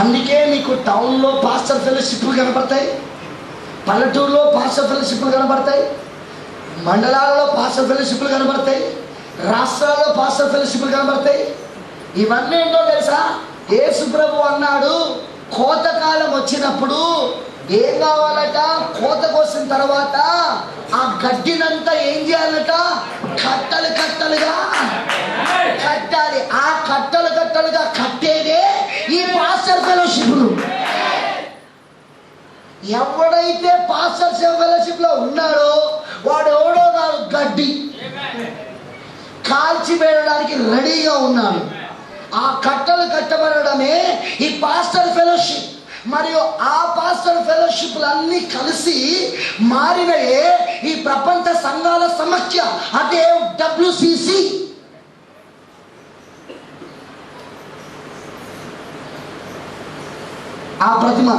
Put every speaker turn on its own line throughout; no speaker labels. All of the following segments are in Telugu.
అందుకే మీకు టౌన్లో పాస్టర్ ఫెలోషిప్లు కనపడతాయి పల్లెటూరులో పాస్టర్ ఫెలోషిప్లు కనపడతాయి మండలాలలో పాస్టర్ ఫెలోషిప్లు కనబడతాయి రాష్ట్రాల్లో పాస్టర్ ఫెలోషిప్లు కనబడతాయి ఇవన్నీ ఏంటో తెలుసా? యేసుప్రభు అన్నాడు కోతకాలం వచ్చినప్పుడు ఏం కావాలట? కోత కోసిన తర్వాత ఆ గడ్డినంతా ఏం చేయాలట? కట్టలు కట్టలుగా కట్టాలి. ఆ కట్టలు కట్టలుగా కట్టేదే పాస్టర్ ఫెలోషిప్లు ఎవడైతే పాస్టర్ ఫెలోషిప్లో ఉన్నాడో వాడు ఎవడో నాకు గడ్డి. కాల్చి వేయడానికి రెడీగా ఉన్నాడు. ఆ కట్టలు కట్టబడమే ఈ పాస్టర్ ఫెలోషిప్ మరియు ఆ పాస్టర్ ఫెలోషిప్లు అన్నీ కలిసి మారినయే ఈ ప్రపంచ సంఘాల సమస్య అదే డబ్ల్యూసిసి ఆ ప్రతిమ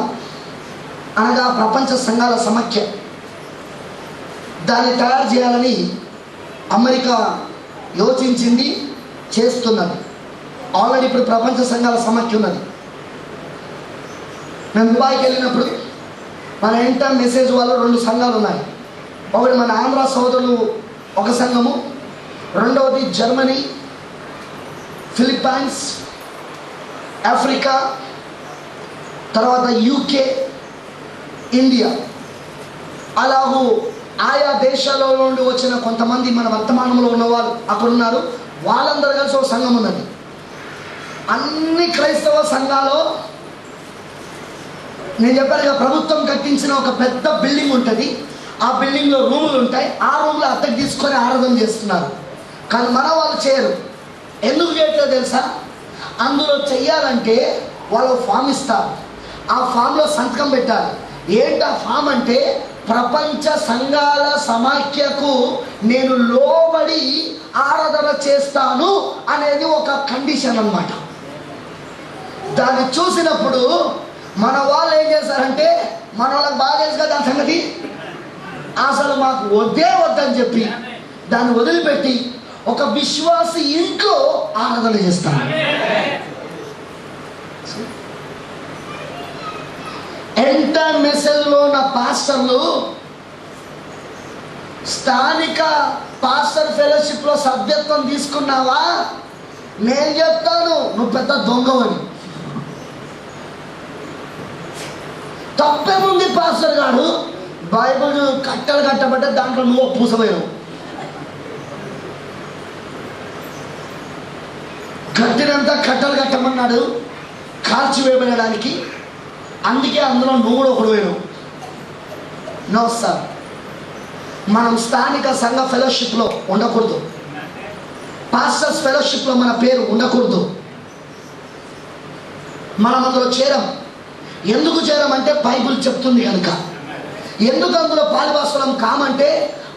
అనగా ప్రపంచ సంఘాల సమాఖ్య. దాన్ని తయారు చేయాలని అమెరికా యోచించింది చేస్తున్నది. ఆల్రెడీ ఇప్పుడు ప్రపంచ సంఘాల సమాఖ్య ఉన్నది. మేము దుబాయ్కి వెళ్ళినప్పుడు మన ఇంటర్ మెసేజ్ వాళ్ళు రెండు సంఘాలు ఉన్నాయి. ఒకటి మన ఆంధ్ర సోదరులు ఒక సంఘము. రెండవది జర్మనీ ఫిలిప్పైన్స్ ఆఫ్రికా తర్వాత యూకే ఇండియా అలాగూ ఆయా దేశాల నుండి వచ్చిన కొంతమంది మన వర్తమానంలో ఉన్నవాళ్ళు అక్కడ ఉన్నారు. వాళ్ళందరూ కలిసి ఒక సంఘం ఉన్నది. అన్ని క్రైస్తవ సంఘాలు నేను చెప్పాను ప్రభుత్వం కట్టించిన ఒక పెద్ద బిల్డింగ్ ఉంటుంది. ఆ బిల్డింగ్లో రూములు ఉంటాయి. ఆ రూమ్లో అద్దెకి తీసుకొని ఆరాధన చేస్తున్నారు. కానీ మన వాళ్ళు చేయరు. ఎందుకు చేయట్లేదు తెలుసా? అందులో చెయ్యాలంటే వాళ్ళు ఫామ్ ఇస్తారు. ఆ ఫామ్లో సంతకం పెట్టాలి. ఏంటి ఆ ఫామ్ అంటే ప్రపంచ సంఘాల సమాఖ్యకు నేను లోబడి ఆరాధన చేస్తాను అనేది ఒక కండిషన్ అన్నమాట. దాన్ని చూసినప్పుడు మన వాళ్ళు ఏం చేశారంటే మన వాళ్ళకి బాగా తెలుసు కదా దాని సంగతి? అసలు మాకు వద్దే వద్దని చెప్పి దాన్ని వదిలిపెట్టి ఒక విశ్వాసి ఇంట్లో ఆరాధన చేస్తాను. ఎంటర్ మెసేజ్లో ఉన్న పాస్టర్లు స్థానిక పాస్టర్ ఫెలోషిప్లో సభ్యత్వం తీసుకున్నావా? నేను చెప్తాను నువ్వు పెద్ద దొంగవని. తప్పేముంది పాస్టర్ గారు? బైబిల్ కట్టలు కట్టబడ్డ దాంట్లో నువ్వు పూసపోయావు కట్టినంతా కట్టలు కట్టమన్నాడు కాల్చివేయబడడానికి అందుకే అందులో నువ్వు కూడా ఒకడు వేరు. నో సార్ మనం స్థానిక సంఘ ఫెలోషిప్లో ఉండకూడదు. పాస్టర్స్ ఫెలోషిప్లో మన పేరు ఉండకూడదు. మనం అందులో చేరం. ఎందుకు చేరమంటే బైబుల్ చెప్తుంది కనుక. ఎందుకు అందులో పాలివాసనం కామంటే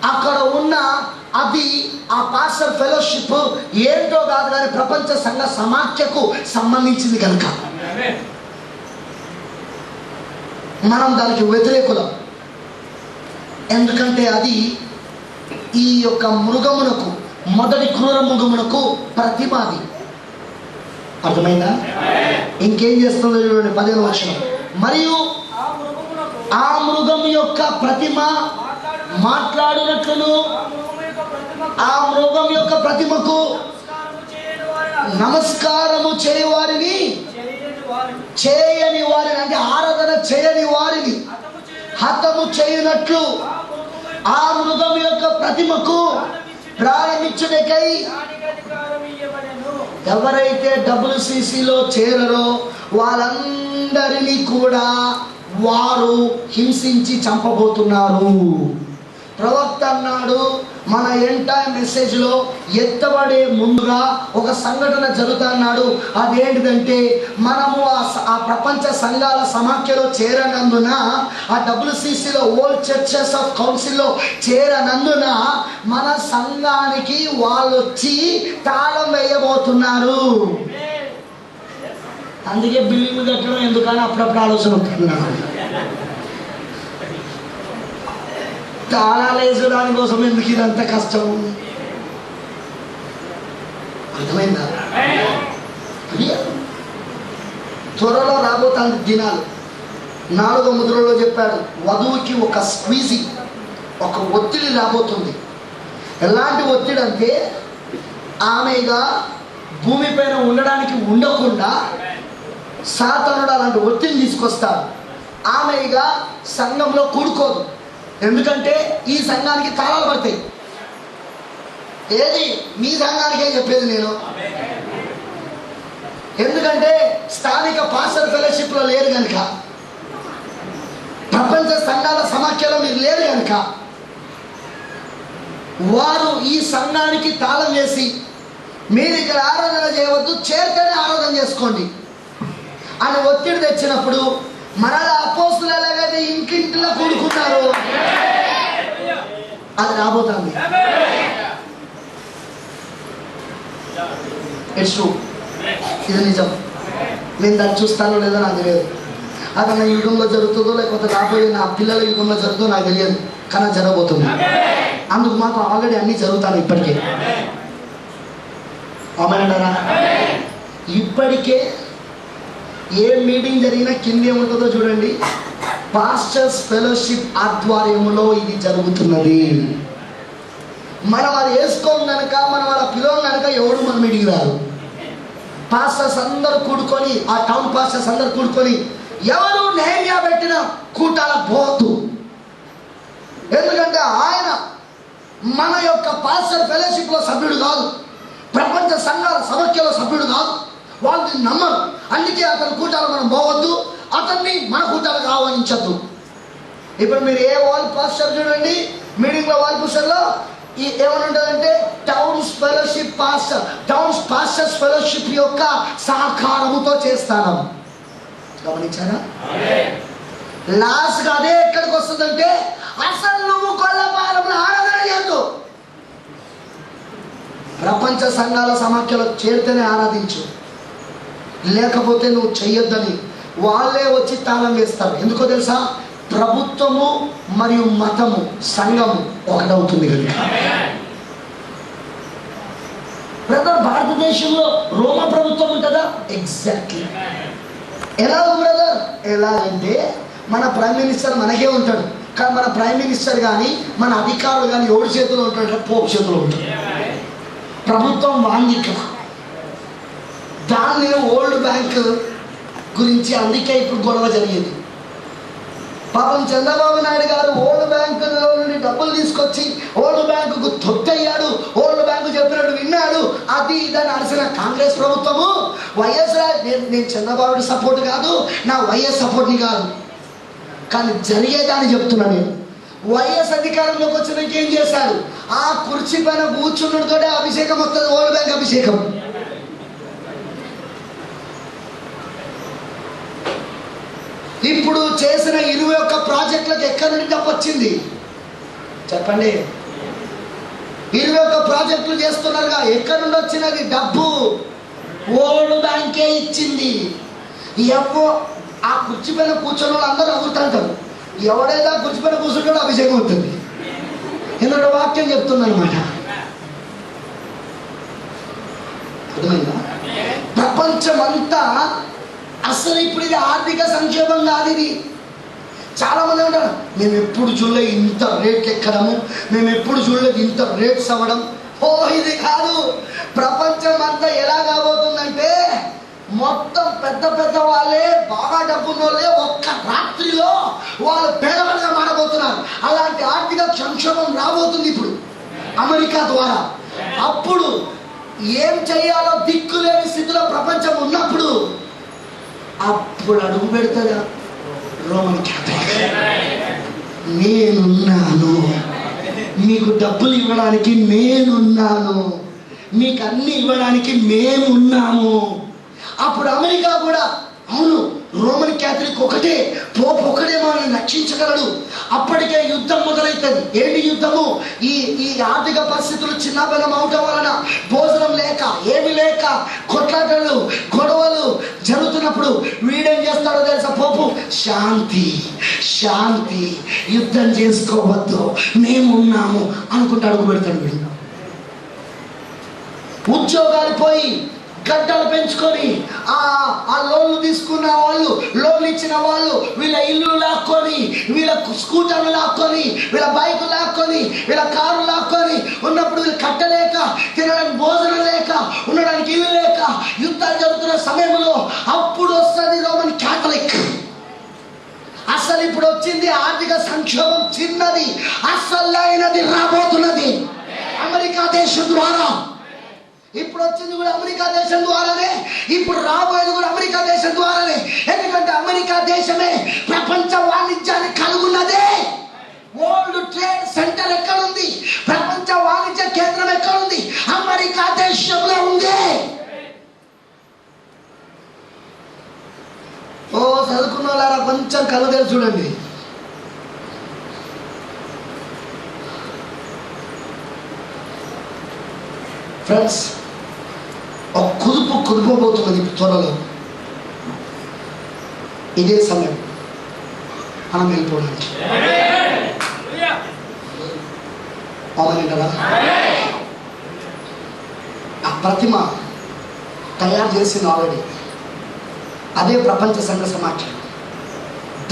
అక్కడ ఉన్న అది ఆ పాస్టర్ ఫెలోషిప్ ఏంటో కాదు కానీ ప్రపంచ సంఘ సమాఖ్యకు సంబంధించింది కనుక. మనం దానికి వ్యతిరేకులం. ఎందుకంటే అది ఈ యొక్క మృగమునకు మొదటి క్రూర మృగమునకు ప్రతిమాది అర్థమైందా? ఇంకేం చేస్తుందో చూడండి పదిహేను వర్షం మరియు
ఆ
మృగం యొక్క ప్రతిమ
మాట్లాడు
మాట్లాడునట్లును
ఆ
మృగం యొక్క ప్రతిమకు
నమస్కారము
చేయవారిని
చేయని వారిని
అంటే ఆరాధన చేయని వారిని.
హతము చేయని
హతము చేయనట్లు
ఆ
మృగం యొక్క ప్రతిమకు ప్రారంభించుటకై ఎవరైతే డబ్ల్యూసిసిలో చేరరో వాళ్ళందరినీ కూడా వారు హింసించి చంపబోతున్నారు. ప్రవక్త అన్నాడు మన ఎంటైర్ మెసేజ్లో ఎత్తబడే ముందుగా ఒక సంఘటన జరుగుతున్నాడు అదేంటిదంటే మనము ఆ ప్రపంచ సంఘాల సమాఖ్యలో చేరనందున ఆ డబ్ల్యూసిసిలో ఓల్డ్ చర్చెస్ ఆఫ్ కౌన్సిల్లో చేరనందున మన సంఘానికి వాళ్ళు వచ్చి తాళం వేయబోతున్నారు. అందుకే బిల్డింగ్ కట్టడం ఎందుకని అప్పుడప్పుడు ఆలోచన ఉంటుంది నాకు తాళాలు వేసే దానికోసం ఎందుకు ఇదంత కష్టం? అర్థమైందా? త్వరలో రాబోతాను దినాలు. నాలుగో ముద్రలో చెప్పాడు వధువుకి ఒక స్క్వీజీ ఒక ఒత్తిడి రాబోతుంది. ఎలాంటి ఒత్తిడి అంటే ఆమెగా భూమిపైన ఉండడానికి ఉండకుండా సాతనుడు అలాంటి ఒత్తిడిని తీసుకొస్తాడు. ఆమెగా సంఘంలో కూడుకోదు. ఎందుకంటే ఈ సంఘానికి కాలాలు పడతాయి. ఏది? మీ సంఘానికే చెప్పేది నేను. ఎందుకంటే స్థానిక పాస్టర్ ఫెలోషిప్లో లేరు కనుక ప్రపంచ సంఘాల సమాఖ్యలో మీరు లేరు కనుక వారు ఈ సంఘానికి తాళం వేసి మీరు ఇక్కడ ఆరాధన చేయవద్దు చేరితేనే ఆరాధన చేసుకోండి. అని ఒత్తిడి తెచ్చినప్పుడు మరలా అపోస్తులు ఎలాగైతే ఇంకింటిలో కూడుకున్నారు. అది రాబోతుంది. ఇట్స్ ఇది నిజం. నేను దాన్ని చూస్తానో లేదో నాకు తెలియదు. అది నా యుగంలో జరుగుతుందో లేకపోతే రాబోయే నా పిల్లల యుగంలో జరుగుతుందో నాకు తెలియదు. కానీ జరగబోతుంది. అందుకు మాకు ఆల్రెడీ అన్నీ జరుగుతాను ఇప్పటికే. అమ్మనంటారా ఇప్పటికే ఏ మీటింగ్ జరిగినా కింద ఏముంటుందో చూడండి. పాస్టర్స్ ఫెలోషిప్ ఆధ్వర్యంలో ఇది జరుగుతున్నది. మనం అది వేసుకోం కనుక మనం అలా పిలవం కనుక ఎవడు మన మీటింగ్ రాదు పాస్టర్స్ అందరు కూడుకొని ఆ టౌన్ పాస్టర్స్ అందరు కూడుకొని ఎవరు నేమ్యా పెట్టిన కూటాల పోతు ఎందుకంటే ఆయన మన యొక్క పాస్టర్ ఫెలోషిప్లో సభ్యుడు కాదు. ప్రపంచ సంఘాల సమఖ్యలో సభ్యుడు కాదు. వాళ్ళని నమ్మరు. అందుకే అతని కూటాలు మనం పోవద్దు. అతన్ని మన కూటాలకు ఆహ్వానించద్దు. ఇప్పుడు మీరు ఏ వాల్ పాస్టర్ చూడండి. మీటింగ్లో వాల్ పాస్టర్లో ఈ ఏమని ఉంటుందంటే towns fellowship pastor towns pastors fellowship యొక్క సహకారముతో చేస్తాను. గమనించారా? లాస్ట్ అదే ఎక్కడికి వస్తుందంటే అసలు నువ్వు కొల్లపాలెంలో ఆరాధన చేయొద్దు. ప్రపంచ సంఘాల సమాఖ్యలో చేరితేనే ఆరాధించు. లేకపోతే నువ్వు చెయ్యొద్దని వాళ్ళే వచ్చి తాళం వేస్తారు. ఎందుకో తెలుసా? ప్రభుత్వము మరియు మతము సంఘము ఒకటవుతుంది కనుక. బ్రదర్ భారతదేశంలో రోమ ప్రభుత్వం ఉంటుందా? ఎగ్జాక్ట్లీ ఎలా బ్రదర్ ఎలా అంటే మన ప్రైమ్ మినిస్టర్ మనకే ఉంటాడు. కానీ మన ప్రైమ్ మినిస్టర్ కానీ మన అధికారులు కానీ ఎవరి చేతిలో ఉంటాడు పోపు చేతిలో ఉంటాడు ప్రభుత్వం వాంది బ్యాంక్ గురించి అందుకే ఇప్పుడు గొడవ జరిగేది. పాపం చంద్రబాబు నాయుడు గారు ఓల్డ్ బ్యాంకులో నుండి డబ్బులు తీసుకొచ్చి ఓల్డ్ బ్యాంకుకు తొట్టయ్యాడు ఓల్డ్ బ్యాంకు చెప్పినట్టు విన్నాడు. అది ఇదని అడిసిన కాంగ్రెస్ ప్రభుత్వము. వైఎస్ నేను నేను చంద్రబాబు సపోర్ట్ కాదు నా వైఎస్ సపోర్ట్ని కాదు. కానీ జరిగేదాన్ని చెప్తున్నా నేను. వైఎస్ అధికారంలోకి వచ్చినాక ఏం చేశారు? ఆ కుర్చీ పైన కూర్చున్నతోటే అభిషేకం వస్తుంది ఓల్డ్ బ్యాంక్ అభిషేకం. ఇప్పుడు చేసిన ఇరవై ఒక్క ప్రాజెక్టులకు ఎక్కడి నుండి డబ్బు వచ్చింది? చెప్పండి. ఇరవై ఒక్క ప్రాజెక్టులు చేస్తున్నారుగా ఎక్కడి నుండి వచ్చినది? డబ్బు ఓల్డ్ బ్యాంకే ఇచ్చింది. ఎవో ఆ కుర్చీ పైన కూర్చొని వాళ్ళు అందరూ అవుతుంటారు ఎవడైతే ఆ కుర్చీ పైన కూర్చుంటాడో అభిషేకం అవుతుంది. ఎందుకంటే వాక్యం చెప్తుందనమాట అర్థమైందా? ప్రపంచం అంతా అసలు ఇప్పుడు ఇది ఆర్థిక సంక్షేమం కాదు ఇది. చాలామంది ఉంటారు మేము ఎప్పుడు చూడలేదు ఇంత రేట్లు ఎక్కడము? మేము ఎప్పుడు చూడలేదు ఇంత రేట్స్ అవ్వడం ఓ ఇది కాదు. ప్రపంచం అంతా ఎలా కాబోతుందంటే మొత్తం పెద్ద పెద్ద వాళ్ళే బాగా డబ్బున్న వాళ్ళే ఒక్క రాత్రిలో వాళ్ళు పేదవాళ్ళగా మారబోతున్నారు. అలాంటి ఆర్థిక సంక్షోభం రాబోతుంది ఇప్పుడు అమెరికా ద్వారా. అప్పుడు ఏం చేయాలో దిక్కులేని స్థితిలో ప్రపంచం ఉన్నప్పుడు అప్పుడు అడుగు పెడతారా రోమన్ క్యాథలిక్. నేనున్నాను. మీకు డబ్బులు ఇవ్వడానికి నేనున్నాను. మీకు అన్ని ఇవ్వడానికి మేమున్నాము. అప్పుడు అమెరికా కూడా అవును రోమన్ క్యాథలిక్ ఒకటే పోప్ ఒకటే మనల్ని రక్షించగలడు. అప్పటికే యుద్ధం మొదలవుతుంది ఏంటి యుద్ధము? ఈ ఈ ఆర్థిక పరిస్థితులు చిన్నబలం అవటం వలన భోజనం లేక ఏమి లేక కొట్లాటలు గొడవలు జరుగుతున్నప్పుడు వీడేం చేస్తాడో తెలుసా పోపు? శాంతి శాంతి. యుద్ధం చేసుకోవద్దు. మేమున్నాము అనుకుంటూ అడుగు పెడతాడు వీడు. ఉద్యోగాలు పోయి గడ్డలు పెంచుకొని ఆ ఆ లోన్లు తీసుకున్న వాళ్ళు లోన్లు ఇచ్చిన వాళ్ళు వీళ్ళ ఇల్లు లాక్కొని వీళ్ళ స్కూటర్లు లాక్కొని వీళ్ళ బైక్ లాక్కొని వీళ్ళ కారు లాక్కొని ఉన్నప్పుడు వీళ్ళు కట్టలేక తినడానికి భోజనం లేక ఉండడానికి ఇల్లు లేక యుద్ధాలు జరుగుతున్న సమయంలో అప్పుడు వస్తుంది రోమన్ క్యాథలిక్. అసలు ఇప్పుడు వచ్చింది ఆర్థిక సంక్షోభం చిన్నది అసలైనది రాబోతున్నది. అమెరికా దేశం ద్వారా ఇప్పుడు వచ్చింది కూడా అమెరికా దేశం ద్వారానే. ఇప్పుడు రాబోయేది కూడా అమెరికా దేశం ద్వారానే. ఎందుకంటే అమెరికా దేశమే ప్రపంచ వాణిజ్యాన్ని కలుగున్నదే. వరల్డ్ ట్రేడ్ సెంటర్ ఎక్కడుంది? ప్రపంచ వాణిజ్య కేంద్రం ఎక్కడుంది? అమెరికా దేశంలో ఉంది. ఓ చదువుకున్న వాళ్ళారా కొంచెం కళ్ళు తెరిచి చూడండి. ఫ్రెండ్స్ ఒక కుదుపు కుదుపబోతున్నది త్వరలో. ఇదే సమయం. మనం వెళ్ళిపోవడానికి. అవునండి కదా? ఆ ప్రతిమ తయారు చేసింది ఆల్రెడీ. అదే ప్రపంచ సంఘ సమాఖ్య.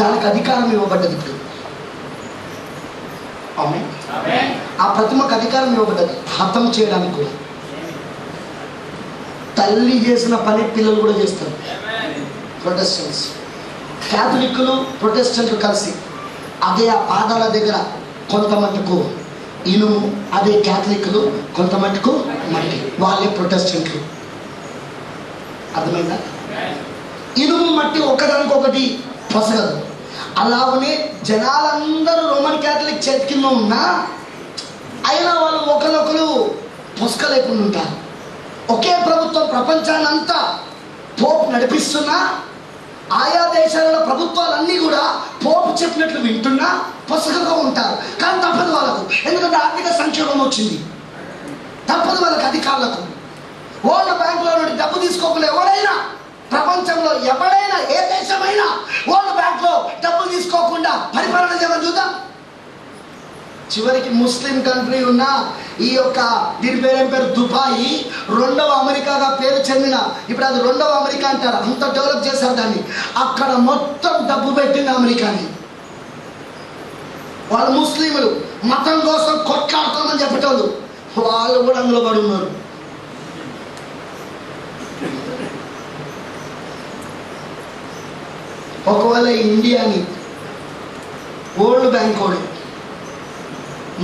దానికి అధికారం ఇవ్వబడ్డది ఇప్పుడు. అవునే. ఆ ప్రతిమకు అధికారం ఇవ్వబడ్డది. హతం చేయడానికి కూడా. తల్లి చేసిన పని పిల్లలు కూడా చేస్తారు. ప్రొటెస్టెంట్స్ క్యాథలిక్లు ప్రొటెస్టెంట్లు కలిసి అదే ఆ పాదాల దగ్గర కొంత ఇనుము అదే క్యాథలిక్లు కొంత మట్టుకు మట్టి. వాళ్ళే ప్రొటెస్టెంట్లు అర్థమైందా? ఇనుము మట్టి ఒకదానికొకటి పొసగదు అలాగనే జనాలందరూ రోమన్ క్యాథలిక్ చేతి కింద ఉన్నా అయినా వాళ్ళు ఒకరినొకరు పొసకలేకుండా ఉంటారు. ఒకే ప్రభుత్వం ప్రపంచాన్ని అంతా పోపు నడిపిస్తున్నా ఆయా దేశాలలో ప్రభుత్వాలన్నీ కూడా పోపు చెప్పినట్లు వింటున్నా పొసగగా ఉంటారు. కానీ తప్పదు వాళ్ళకు. ఎందుకంటే ఆర్థిక సంక్షోభం వచ్చింది. తప్పదు వాళ్ళకి అధికారులకు. వరల్డ్ బ్యాంకులో నుండి డబ్బు తీసుకోకుండా ఎవడైనా ప్రపంచంలో ఎవడైనా ఏ దేశమైనా వరల్డ్ బ్యాంకులో డబ్బు తీసుకోకుండా పరిపాలన చేయమని చూద్దాం. చివరికి ముస్లిం కంట్రీ ఉన్న ఈ యొక్క దీని పేరేం పేరు? దుబాయి. రెండవ అమెరికాగా పేరు చెందిన ఇప్పుడు అది రెండవ అమెరికా అంటారు. అంత డెవలప్ చేశారు దాన్ని. అక్కడ మొత్తం డబ్బు పెట్టింది అమెరికాని. వాళ్ళు ముస్లింలు. మతం కోసం కొట్లాడుతామని చెప్పేటోళ్ళు. వాళ్ళు కూడా అందులో పడి ఉన్నారు. ఒకవేళ ఇండియాని వరల్డ్ బ్యాంక్ వాడు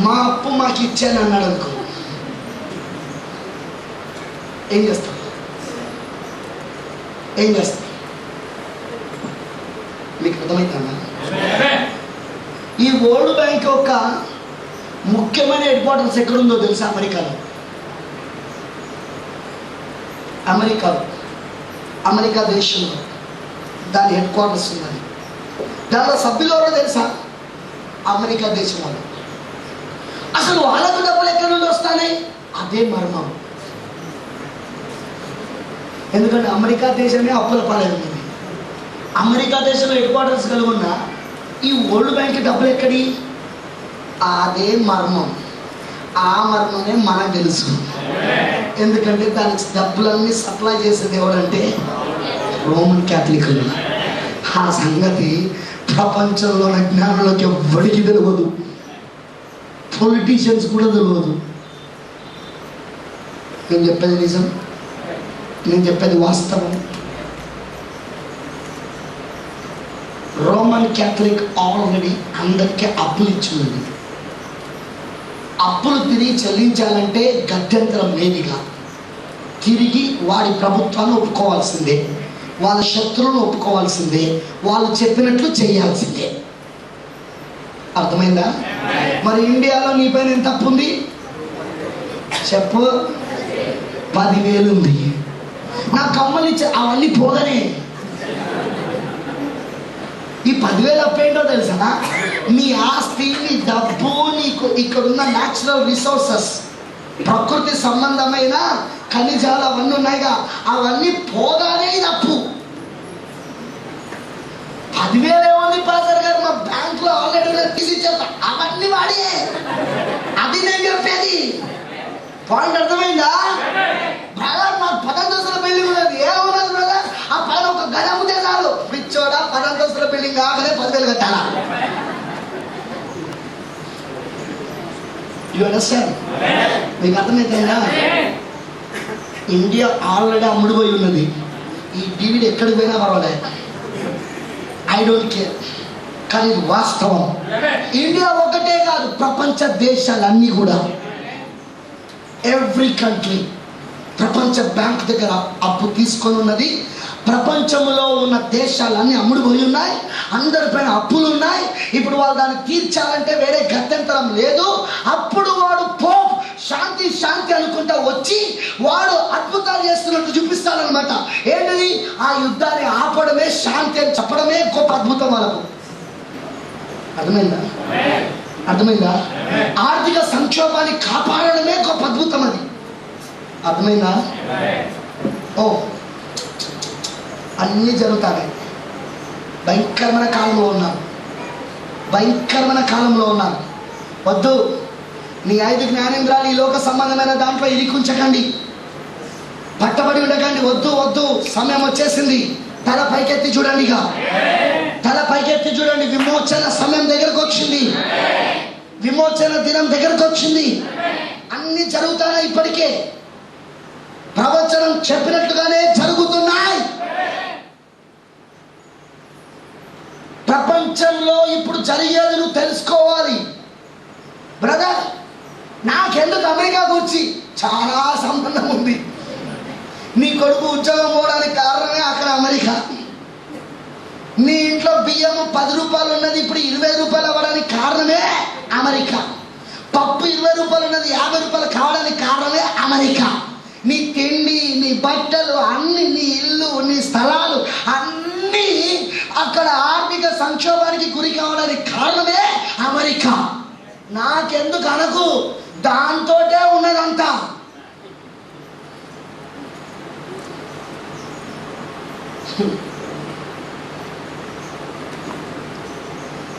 మా అప్పు మాకు ఇచ్చాను అన్నాడు అనుకో. ఏం చేస్తాం ఏం చేస్తాం మీకు అర్థమవుతుందా ఈ వరల్డ్ బ్యాంక్ యొక్క ముఖ్యమైన హెడ్ క్వార్టర్స్ ఎక్కడుందో తెలుసా అమెరికాలో? అమెరికాలో అమెరికా దేశంలో దాని హెడ్ క్వార్టర్స్ ఉన్నది. దానిలో సభ్యులు ఎవరో తెలుసా? అమెరికా దేశం వాళ్ళు. అసలు వాళ్ళకు డబ్బులు ఎక్కడి నుండి వస్తాయి అదే మర్మం. ఎందుకంటే అమెరికా దేశమే అప్పుల పాలైంది అమెరికా దేశంలో హెడ్ క్వార్టర్స్ కలిగి ఉన్న ఈ వరల్డ్ బ్యాంక్ డబ్బులు ఎక్కడి? అదే మర్మం. ఆ మర్మమే మనకు తెలుసు. ఎందుకంటే దానికి డబ్బులన్నీ సప్లై చేసేది ఎవరంటే రోమన్ క్యాథలిక్లు. ఆ సంగతి ప్రపంచంలో జ్ఞానంలోకి జ్ఞానులకు ఎవ్వడికి తెలియదు. పొలిటీషియన్స్ కూడా తెలియదు. నేను చెప్పేది నిజం? నేను చెప్పేది వాస్తవం? రోమన్ క్యాథలిక్ ఆల్రెడీ అందరికీ అప్పులు ఇచ్చింది. అప్పులు తిరిగి చెల్లించాలంటే గత్యంతరం లేదుగా తిరిగి వాడి ప్రభుత్వాన్ని ఒప్పుకోవాల్సిందే. వాళ్ళ శత్రువులను ఒప్పుకోవాల్సిందే. వాళ్ళు చెప్పినట్లు చేయాల్సిందే. అర్థమైందా? మరి ఇండియాలో నీ పైన ఎంత ఉంది? చెప్పు. పదివేలు ఉంది. నా కమ్మలు ఇచ్చే అవన్నీ పోగానే. ఈ పదివేలు అప్పేంటో తెలుసా? నీ ఆస్తి నీ డబ్బు నీకు ఇక్కడున్న న్యాచురల్ రిసోర్సెస్ ప్రకృతి సంబంధమైన ఖనిజాలు అవన్నీ ఉన్నాయిగా. అవన్నీ పోగానే ఇది అది వేరే ఉంది పాసర్ గారు? మా బ్యాంక్లో ఆల్రెడీ తీసి ఇచ్చేస్తా. అవన్నీ వాడే. అది నేను చెప్పేది పాయింట్ అర్థమైందా? బ్రదర్ మా పదంతస్తుల బిల్డింగ్ ఉన్నది. ఏ ఉన్నది బ్రదర్? ఆ పైన ఒక గది అమ్మితే చాలు. పిచ్చోడా పదంతస్తుల బిల్డింగ్ కట్టాలా? యు అండర్స్టాండ్ మీకు అర్థమైపోయిందా ఇండియా ఆల్రెడీ అమ్ముడుపోయి ఉన్నది. ఈ డివిడి ఎక్కడికి పోయినా పర్వాలేదు. ఐ డోంట్ కేర్ కానీ ఇది వాస్తవం. ఇండియా ఒకటే కాదు ప్రపంచ దేశాలన్నీ కూడా. ఎవ్రీ కంట్రీ ప్రపంచ బ్యాంక్ దగ్గర అప్పు తీసుకొని ఉన్నది. ప్రపంచంలో ఉన్న దేశాలన్నీ అమ్ముడుపోయి ఉన్నాయి. అందరిపైన అప్పులు ఉన్నాయి. ఇప్పుడు వాళ్ళు దాన్ని తీర్చాలంటే వేరే గత్యంతరం లేదు. అప్పుడు వాడు పోప్ శాంతి శాంతి అనుకుంటా వచ్చి వాడు అద్భుతాలు చేస్తున్నట్టు చూపిస్తాడనమాట ఏంటది? ఆ యుద్ధాన్ని ఆపడమే శాంతి అని చెప్పడమే గొప్ప అద్భుతం వాళ్ళకు. అర్థమైందా? అర్థమైందా? ఆర్థిక సంక్షోభాన్ని కాపాడడమే గొప్ప అద్భుతం అది. అర్థమైందా? ఓ. అన్నీ జరుగుతాయి. భయంకరమైన కాలంలో ఉన్నాను. భయంకరమైన కాలంలో ఉన్నాను. వద్దు. నీ ఐదు జ్ఞానేంద్రాలు ఈ లోక సంబంధమైన దాంట్లో ఇరికుంచకండి పట్టబడి ఉండకండి. వద్దు వద్దు. సమయం వచ్చేసింది. తల పైకెత్తి చూడండి ఇక. తల పైకెత్తి చూడండి. విమోచన సమయం దగ్గరకు వచ్చింది. విమోచన దినం దగ్గరకు వచ్చింది. అన్ని జరుగుతున్నాయి ఇప్పటికే. ప్రవచనం చెప్పినట్టుగానే జరుగుతున్నాయి. ప్రపంచంలో ఇప్పుడు జరిగేది నువ్వు తెలుసుకో బ్రదర్ నాకెందుకు అమెరికా గురించి చాలా సంబంధం ఉంది. నీ కొడుకు ఉద్యోగం పోవడానికి కారణమే అక్కడ అమెరికా. నీ ఇంట్లో బియ్యం పది రూపాయలు ఉన్నది ఇప్పుడు ఇరవై రూపాయలు అవ్వడానికి కారణమే అమెరికా. పప్పు ఇరవై రూపాయలు ఉన్నది యాభై రూపాయలు కావడానికి కారణమే అమెరికా. నీ తిండి నీ బట్టలు అన్ని నీ ఇల్లు నీ స్థలాలు అన్నీ అక్కడ ఆర్థిక సంక్షోభానికి గురి కావడానికి కారణమే అమెరికా. నాకెందుకు అనకు? దాంతోటే ఉన్నదంతా.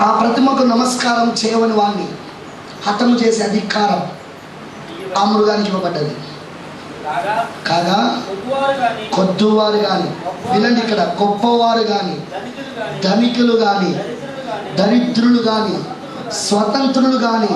ఆ ప్రతిమకు నమస్కారం చేయవని వాణ్ణి హతము చేసే అధికారం ఆ మృగానికి ఇవ్వబడ్డది.
కాగా
కొద్దువారు కానీ వినండి ఇక్కడ గొప్పవారు కానీ
ధనికులు
కానీ
దరిద్రులు
కానీ స్వతంత్రులు కానీ